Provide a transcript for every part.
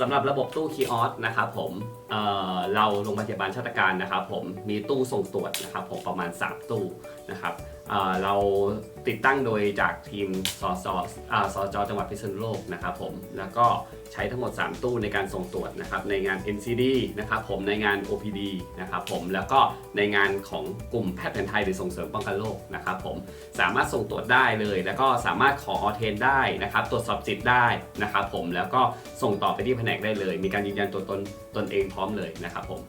สำหรับระบบตู้คีออสนะครับผมเเราโรงพยาบาลชาติการนะครับผมมีตู้ส่งตรวจนะครับผมประมาณ 3 ตู้นะครับเเรา ติดตั้งโดยจากทีมสสอ่าสจจังหวัดพิษณุโลกนะครับผมแล้วก็ใช้ทั้งหมด 3 ตู้ในการส่งตรวจนะครับในงาน NCD นะครับผมในงาน OPD นะครับผมแล้วก็ในงานของกลุ่มแพทย์แผนไทยหรือส่งเสริมป้องกันโรคนะครับผมสามารถส่งตรวจได้เลย แล้วก็สามารถขอออเทนได้นะครับตรวจสอบสิทได้นะครับผมแล้วก็ส่งต่อไปที่แผนกได้เลย มีการยืนยันตัวตนตนเองพร้อมเลยนะครับผม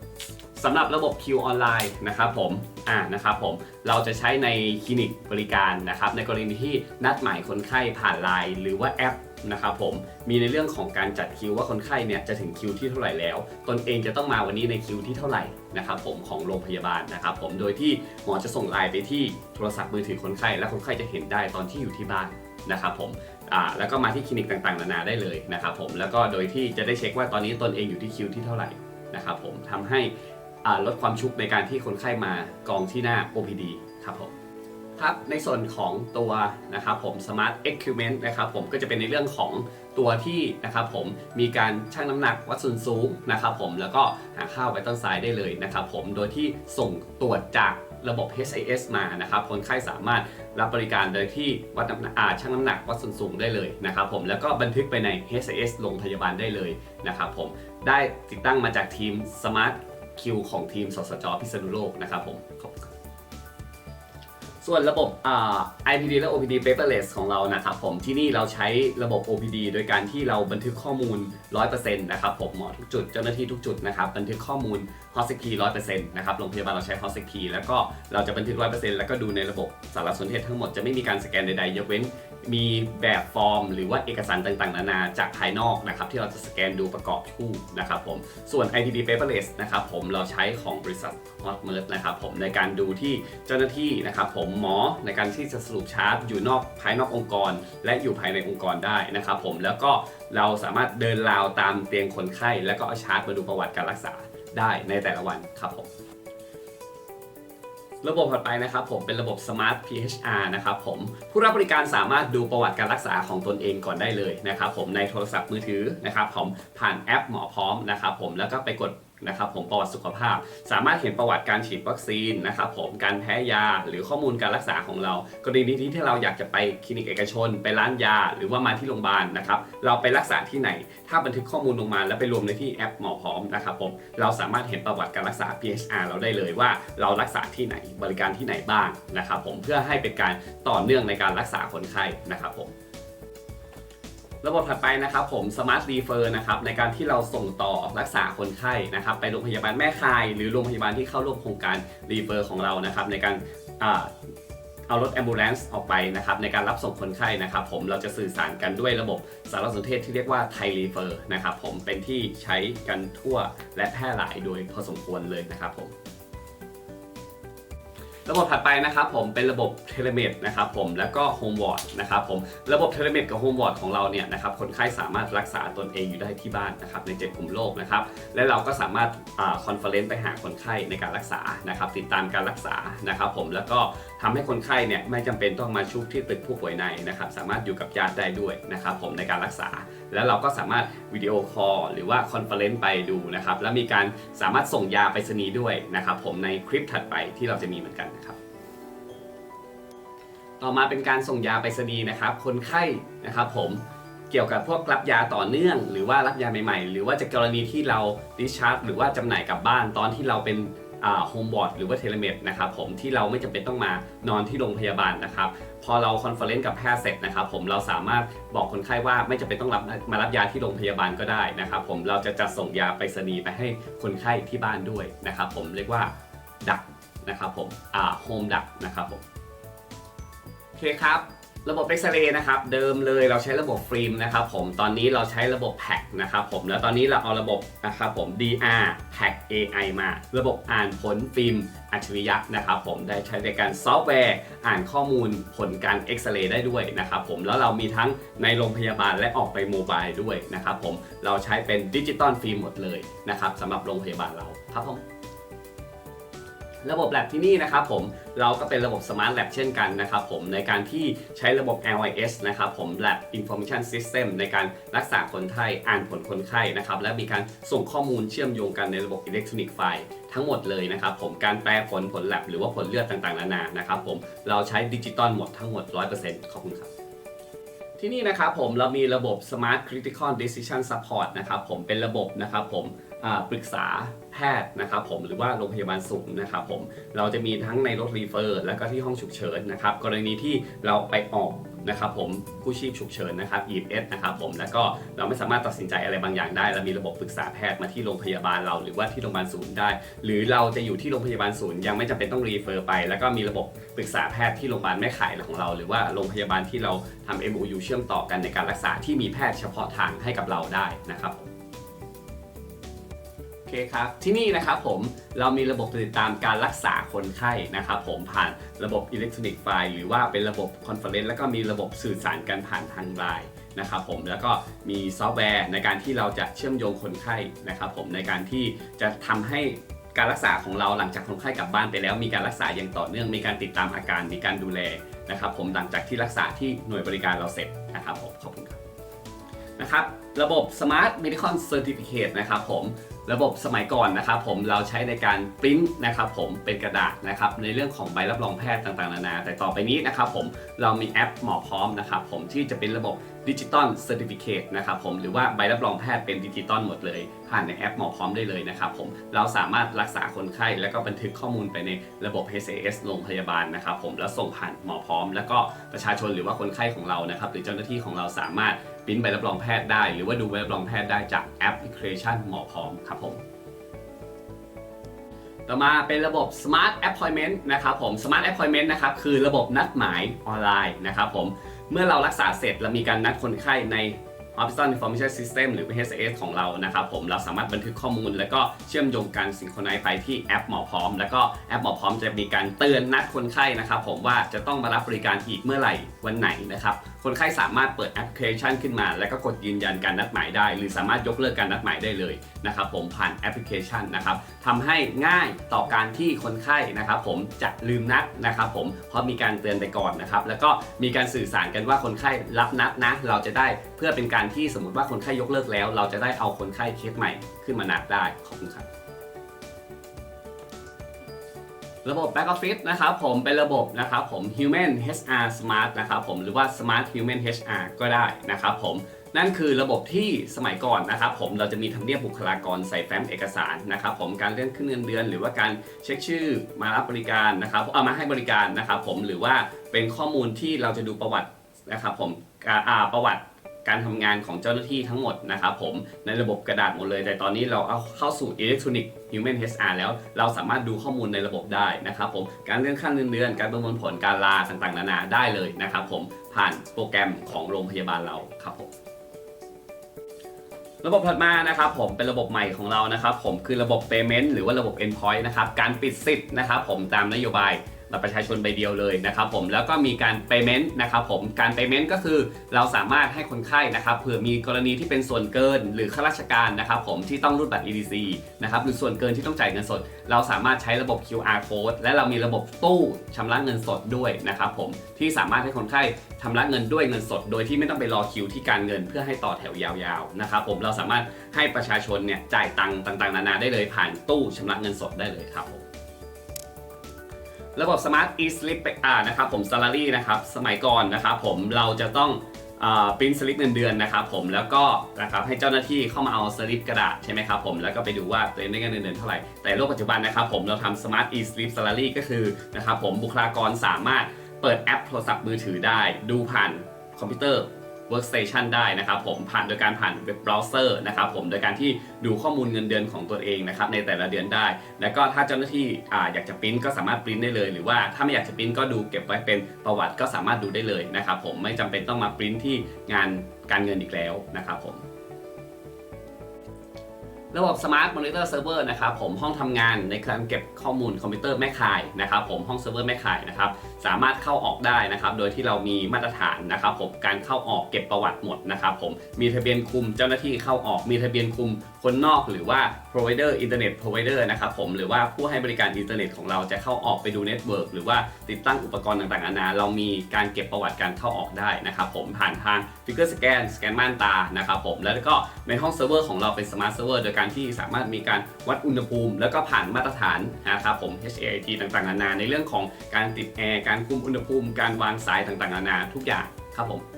สำหรับระบบ Q ออนไลน์นะครับผมอ่านะครับผมเราจะใช้ในคลินิกบริการนะครับในกรณีที่นัดหมายคนไข้ผ่านไลน์หรือว่าแอปนะครับผมมีในเรื่องของการจัดคิวว่าคนไข้เนี่ยจะถึงคิวที่เท่าไหร่แล้ว ตนเองจะต้องมาวันนี้ในคิวที่เท่าไหร่นะครับผมของโรงพยาบาลนะครับผมโดยที่หมอจะส่งไลน์ไปที่โทรศัพท์มือถือคนไข้และคนไข้จะเห็นได้ตอนที่อยู่ที่บ้านนะครับผมอ่าแล้วก็มาที่คลินิกต่างๆ นานาได้เลยนะครับผมแล้วก็โดยที่จะได้เช็คว่าตอนนี้ตนเองอยู่ที่คิวที่เท่าไหร่นะครับผมทำให้ลดความชุกในการที่คนไข้มากองที่หน้า OPD ครับผม ครับในส่วนของตัวนะครับผม Smart Equipment นะครับผมก็จะเป็นในเรื่องของตัวที่นะครับผมมีการชั่งน้ำหนักวัดส่วนสูงนะครับผมแล้วก็หาค่าวไว้ต้นซ้ายได้เลยนะครับผมโดยที่ส่งตรวจจากระบบ HIS มานะครับคนไข้สามารถรับบริการโดยที่วัดน้ำหนักอาชั่งน้ำหนักวัดส่วนสูงได้เลยนะครับผมแล้วก็บันทึกไปใน HIS โรงพยาบาลได้เลยนะครับผมได้ติดตั้งมาจากทีม Smart Q ของทีมสสจพิษณุโลกนะครับผมขอบคุณ ส่วนระบบอ่า IPD และ OPD paperless ของเรานะครับผมที่นี่เราใช้ระบบ OPD โดยการที่เราบันทึกข้อมูล 100%นะครับผมหมอทุกจุดเจ้าหน้าที่ทุกจุดนะครับบันทึกข้อมูล h o s p i 100%นะครับโรงพยาบาลเราใช้ h o s p i แล้วก็เราจะบันทึก 100%แล้วก็ดูในระบบสารสนเทศทั้งหมดจะไม่มีการสแกนใดๆ ยกเว้น มีแบบฟอร์ม หรือว่าเอกสารต่างๆ นานาจากภายนอกนะครับที่เราจะสแกนดูประกอบคู่นะครับผมส่วน IPD paperless นะครับผมเราใช้ของบริษัท Hotmert นะครับผมในการดูที่เจ้าหน้าที่นะครับผมหมอในการที่จะสรุปชาร์ตอยู่นอกภายนอกองค์กร และอยู่ภายในองค์กรได้นะครับผมแล้วก็เราสามารถเดินราวตามเตียงคนไข้ แล้วก็เอาชาร์ตมาดูประวัติการรักษาได้ในแต่ละวันครับผมระบบถัดไปนะครับผมเป็นระบบ Smart PHR นะครับผมผู้รับบริการสามารถดูประวัติการรักษาของตนเองก่อนได้เลยนะครับผมในโทรศัพท์มือถือนะครับผมผ่านแอปหมอพร้อมนะครับผมแล้วก็ไปกด นะครับผมประวัติสุขภาพ สามารถเห็นประวัติการฉีดวัคซีนนะครับผมการแพ้ยาหรือข้อมูลการรักษาของเรา กรณีที่เราอยากจะไปคลินิกเอกชน ไปร้านยา หรือว่ามาที่โรงพยาบาลนะครับเราไปรักษาที่ไหน ถ้าบันทึกข้อมูลลงมาแล้วไปรวมในที่แอปหมอพร้อมนะครับผมเราสามารถเห็นประวัติการรักษา PHR เราได้เลยว่าเรารักษาที่ไหนบริการที่ไหนบ้างนะครับผมเพื่อให้เป็นการต่อเนื่องในการรักษาคนไข้นะครับผม ระบบถัดไปนะครับผม Smart Refer นะครับในการที่เราส่งต่อรักษาคนไข้นะครับไปโรงพยาบาลแม่คาย หรือโรงพยาบาลที่เข้าร่วมโครงการ Refer ของเรานะครับในการเอารถ ambulance ออกไปนะครับในการรับส่งคนไข้นะครับผมเราจะสื่อสารกันด้วยระบบสารสนเทศที่เรียกว่า Thai Refer นะครับผมเป็นที่ใช้กันทั่วและแพร่หลายโดยพอสมควรเลยนะครับผม ระบบถัดไปนะครับผมเป็นระบบเทเลเมดนะครับผมแล้วก็โฮมวอร์ดนะครับผมระบบเทเลเมดกับโฮมวอร์ดของเราเนี่ยนะครับคนไข้สามารถรักษาตนเองอยู่ได้ที่บ้านนะครับใน 7 กลุ่มโรคนะครับและเราก็สามารถคอนเฟอเรนซ์ไปหาคนไข้ในการรักษานะครับติดตามการรักษานะครับผมแล้วก็ทำให้คนไข้เนี่ยไม่จำเป็นต้องมาชุกที่ตึกผู้ป่วยในนะครับสามารถอยู่กับญาติได้ด้วยนะครับผมในการรักษา แล้วเราก็สามารถวิดีโอคอลหรือว่าคอนเฟอเรนซ์ไปดูนะครับ แล้วมีการสามารถส่งยาไปรษณีย์ด้วยนะครับผมในคลิปถัดไปที่เราจะมีเหมือนกันนะครับต่อมาเป็นการส่งยาไปรษณีย์นะครับ คนไข้นะครับผมเกี่ยวกับพวกรับยาต่อเนื่อง หรือว่ารับยาใหม่ๆ หรือว่าจะกรณีที่เราดิชาร์จหรือว่าจำหน่ายกลับบ้านตอนที่เราเป็นโฮมบอร์ดหรือว่าเทเลเมดนะครับผมที่เราไม่จำเป็นต้องมานอนที่โรงพยาบาลนะครับ พอเราคอนเฟอเรนซ์กับแพทย์เสร็จนะครับผมเราสามารถบอกคนไข้ว่าไม่จำเป็นต้องรับมารับยาที่โรงพยาบาลก็ได้นะครับผมเราจะจัดส่งยาไปรษณีย์ไปให้คนไข้ที่บ้านด้วยนะครับผมเรียกว่าดักนะครับผมอ่าโฮมดักนะครับผมโอเคครับ ระบบเอ็กซเรย์นะครับเดิมเลยเราใช้ระบบฟิล์มนะครับผมตอนนี้เราใช้ระบบแพ็กนะครับผมแล้วตอนนี้เราเอาระบบนะครับผม DR แพ็ก AI มา ระบบอ่านผลฟิล์มอัจฉริยะนะครับผมได้ใช้ในการซอฟต์แวร์ อ่านข้อมูลผลการเอ็กซเรย์ได้ด้วยนะครับผมแล้วเรามีทั้งในโรงพยาบาลและออกไปโมบายด้วยนะครับผมเราใช้เป็นดิจิตอลฟิล์มหมดเลยนะครับสำหรับโรงพยาบาลเราครับผม ระบบ Lab ที่นี่นะครับผมเราก็เป็นระบบ Smart Lab เช่นกันนะครับผมในการที่ใช้ระบบ LIS นะครับผม Lab Information System ในการรักษาคนไข้อ่านผลคนไข้นะครับและมีการส่งข้อมูลเชื่อมโยงกันในระบบอิเล็กทรอนิกส์ไฟล์ทั้งหมดเลยนะครับผมการแปลผลผล Lab หรือว่าผลเลือดต่างๆนานานะครับผมเราใช้ดิจิตอลหมดทั้งหมด 100%ขอบคุณครับที่นี่นะครับผมเรามีระบบ Smart Critical Decision Support นะครับผมเป็นระบบนะครับผม ปรึกษาแพทย์นะครับผมหรือว่าโรงพยาบาลสูงนะครับผมเราจะมีทั้งในรถรีเฟอร์ แล้วก็ที่ห้องฉุกเฉินนะครับกรณีที่เราไปออกนะครับผมกู้ชีพฉุกเฉินนะครับ EMS นะครับผมแล้วก็เราไม่สามารถตัดสินใจอะไรบางอย่างได้เรามีระบบปรึกษาแพทย์มาที่โรงพยาบาลเรา หรือว่าที่โรงพยาบาลศูนย์ได้ หรือเราจะอยู่ที่โรงพยาบาลศูนย์ยังไม่จำเป็นต้องรีเฟอร์ไป แล้วก็มีระบบปรึกษาแพทย์ที่โรงพยาบาลแม่ข่ายของเรา หรือว่าโรงพยาบาลที่เราทำ MOU เชื่อมต่อกันในการรักษาที่มีแพทย์เฉพาะทางให้กับเราได้นะครับผม โอเคครับ ที่นี่นะครับผมเรามีระบบติดตามการรักษาคนไข้นะครับผมผ่านระบบอิเล็กทรอนิกส์ไฟล์หรือว่าเป็นระบบคอนเฟอเรนซ์แล้วก็มีระบบสื่อสารกันผ่านทางไลน์นะครับผมแล้วก็มีซอฟต์แวร์ในการที่เราจะเชื่อมโยงคนไข้นะครับผมในการที่จะทำให้การรักษาของเราหลังจากคนไข้กลับบ้านไปแล้ว มีการรักษาอย่างต่อเนื่อง มีการติดตามอาการมีการดูแลนะครับผมหลังจากที่รักษาที่หน่วยบริการเราเสร็จนะครับผมขอบคุณครับนะครับระบบ Smart Medical Certificate นะครับผม ระบบสมัยก่อนนะครับผมเราใช้ในการปริ้นนะครับผมเป็นกระดาษนะครับในเรื่องของใบรับรองแพทย์ต่างๆนานา แต่ต่อไปนี้นะครับผมเรามีแอปหมอพร้อมนะครับผมที่จะเป็นระบบ ดิจิตอลเซอร์ติฟิเคตนะครับผมหรือว่าใบรับรองแพทย์เป็นดิจิตอลหมดเลย ผ่านในแอปหมอพร้อมได้เลยนะครับผมเราสามารถรักษาคนไข้ แล้วก็บันทึกข้อมูลไปในระบบ HAS โรงพยาบาลนะครับผมแล้วส่งผ่านหมอพร้อม แล้วก็ประชาชนหรือว่าคนไข้ของเรานะครับหรือเจ้าหน้าที่ของเราสามารถปริ้นใบรับรองแพทย์ได้ หรือว่าดูใบรับรองแพทย์ได้จากแอปพลิเคชันหมอพร้อมครับผมต่อมาเป็นระบบ Smart Appointment นะครับผม Smart Appointment นะครับคือระบบนัดหมายออนไลน์นะครับผม เมื่อเรารักษาเสร็จเรามีการนัดคนไข้ใน Hospital Information System หรือ HSS ของเรานะครับผมเราสามารถบันทึกข้อมูล แล้วก็เชื่อมโยงการสิงโครไนซ์ไปที่แอปหมอพร้อม แล้วก็แอปหมอพร้อมจะมีการเตือนนัดคนไข้นะครับผมว่าจะต้องมารับบริการอีกเมื่อไหร่วันไหนนะครับคนไข้สามารถเปิดแอปพลิเคชันขึ้นมา แล้วก็กดยืนยันการนัดหมายได้ หรือสามารถยกเลิกการนัดหมายได้เลยนะครับผมผ่านแอปพลิเคชันนะครับทำให้ง่ายต่อการที่คนไข้นะครับผมจะลืมนัดนะครับผมเพราะมีการเตือนไปก่อนนะครับแล้วก็มีการสื่อสารกันว่าคนไข้รับนัดนะ เราจะได้เพื่อเป็นการที่สมมติว่าคนไข้ยกเลิกแล้ว เราจะได้เอาคนไข้เคสใหม่ขึ้นมานัดได้ขอบคุณครับ ระบบ Back Office นะครับผมเป็นระบบนะครับผม Human HR Smart นะครับผมหรือว่า Smart Human HR ก็ได้นะครับผมนั่นคือระบบที่สมัยก่อนนะครับผมเราจะมีทำเนียบบุคลากรใส่แฟ้มเอกสารนะครับผมการเลื่อนขึ้นเงินเดือน หรือว่าการเช็คชื่อมารับบริการนะครับเอามาให้บริการนะครับผมหรือว่าเป็นข้อมูลที่เราจะดูประวัตินะครับผมการประวัติ การทำงานของเจ้าหน้าที่ทั้งหมดนะครับผมในระบบกระดาษหมดเลย แต่ตอนนี้เราเอาเข้าสู่ Electronic Human HR แล้ว เราสามารถดูข้อมูลในระบบได้นะครับผมการเลื่อนขั้นเงินเดือน การประเมินผลการลาต่างๆนานาได้เลยนะครับผมผ่านโปรแกรมของโรงพยาบาลเราครับผมระบบถัดมานะครับผมเป็นระบบใหม่ของเรานะครับผมคือระบบ Payment หรือว่าระบบ Endpoint นะครับการปิดสิทธิ์นะครับผมตามนโยบาย บัตรประชาชนใบเดียวเลยนะครับผมแล้วก็มีการ Payment นะครับผมการ Payment ก็คือเราสามารถให้คนไข้นะครับเผื่อมีกรณีที่เป็นส่วนเกิน หรือข้าราชการนะครับผมที่ต้องรูดบัตร EDC นะครับหรือส่วนเกินที่ต้องจ่ายเงินสด เราสามารถใช้ระบบ QR code และเรามีระบบตู้ชำระเงินสดด้วยนะครับผมที่สามารถให้คนไข้ชำระเงินด้วยเงินสด โดยที่ไม่ต้องไปรอคิวที่การเงิน เพื่อให้ต่อแถวยาวๆนะครับผมเราสามารถให้ประชาชนเนี่ยจ่ายตังค์ต่างๆ นานาได้เลยผ่านตู้ชำระเงินสดได้เลยครับผม ระบบ Smart e-slip อ่านะครับผม salary นะครับสมัยก่อนนะครับผมเราจะต้องปริ้นสลิปเงินเดือนนะครับผมแล้วก็นะครับให้เจ้าหน้าที่เข้ามาเอาสลิปกระดาษใช่ไหมครับผมแล้วก็ไปดูว่าตัวเองได้เงินเดือนเท่าไหร่ แต่โลกปัจจุบันนะครับผมเราทำ Smart e-slip salary ก็คือนะครับผมบุคลากรสามารถเปิดแอปโทรศัพท์มือถือได้ ดูผ่านคอมพิวเตอร์ Workstation ได้นะครับผมผ่านโดยการผ่านเว็บเบราว์เซอร์นะครับผมโดยการที่ดูข้อมูลเงินเดือนของตัวเองนะครับในแต่ละเดือนได้ แล้วก็ถ้าเจ้าหน้าที่อาอยากจะปริ้นก็สามารถปริ้นได้เลย หรือว่าถ้าไม่อยากจะปริ้นก็ดูเก็บไว้เป็นประวัติก็สามารถดูได้เลยนะครับผมไม่จำเป็นต้องมาปริ้นที่งานการเงินอีกแล้วนะครับผม ระบบ Smart Monitor Server นะครับผมห้องทำงานในการเก็บข้อมูลคอมพิวเตอร์แม่ข่ายนะครับผมห้องเซิร์ฟเวอร์แม่ข่ายนะครับสามารถเข้าออกได้นะครับโดยที่เรามีมาตรฐานนะครับผมการเข้าออกเก็บประวัติหมดนะครับผมมีทะเบียนคุมเจ้าหน้าที่เข้าออกมีทะเบียนคุมคนนอกหรือว่า provider อินเทอร์เน็ต provider นะครับผมหรือว่าผู้ให้บริการอินเทอร์เน็ตของเราจะเข้าออกไปดูเน็ตเวิร์กหรือว่าติดตั้งอุปกรณ์ต่างๆนานาเรามีการเก็บประวัติการเข้าออกได้นะครับผมผ่านทาง Figure Scan สแกนม่านตานะครับผมแล้วก็ในห้องเซิร์ฟเวอร์ของเราเป็น Smart Server โดยการที่สามารถมีการวัดอุณหภูมิ แล้วก็ผ่านมาตรฐานนะครับผม HAIT ต่างๆนานาในเรื่องของการติดแอร์การคุมอุณหภูมิ การวางสายต่างๆนานาทุกอย่างครับผม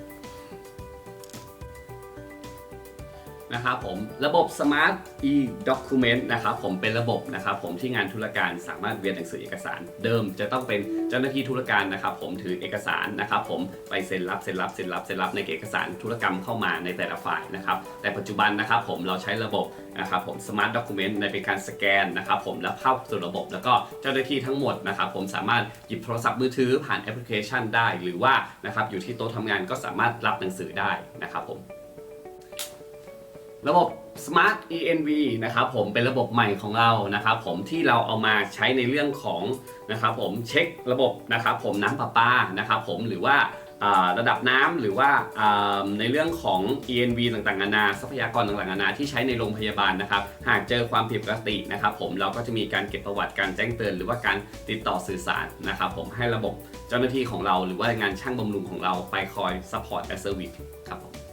นะครับผมระบบ Smart e-document นะครับผมเป็นระบบนะครับผมที่งานธุรการสามารถเวียนหนังสือเอกสารเดิม จะต้องเป็นเจ้าหน้าที่ธุรการนะครับผมถือเอกสารนะครับผมไปเซ็นรับเซ็นรับเซ็นรับเซ็นรับในเอกสารธุรกรรมเข้ามาในแต่ละฝ่ายนะครับแต่ปัจจุบันนะครับผมเราใช้ระบบนะครับผม Smart Document ในเป็นการสแกนนะครับผมแล้วเข้าสู่ระบบ แล้วก็เจ้าหน้าที่ทั้งหมดนะครับผมสามารถหยิบโทรศัพท์มือถือผ่านแอปพลิเคชันได้ หรือว่านะครับอยู่ที่โต๊ะทำงานก็สามารถรับหนังสือได้นะครับผม ระบบ Smart ENV นะครับผมเป็นระบบใหม่ของเรานะครับผมที่เราเอามาใช้ในเรื่องของนะครับผมเช็คระบบนะครับผมน้ำประปานะครับผมหรือว่าระดับน้ำหรือว่าในเรื่องของ ENV ต่างๆนานาทรัพยากรต่างๆนานาที่ใช้ในโรงพยาบาลนะครับหากเจอความผิดปกตินะครับผมเราก็จะมีการเก็บประวัติการแจ้งเตือน หรือว่าการติดต่อสื่อสารนะครับผมให้ระบบเจ้าหน้าที่ของเรา หรือว่างานช่างบำรุงของเราไปคอย support as service ครับผม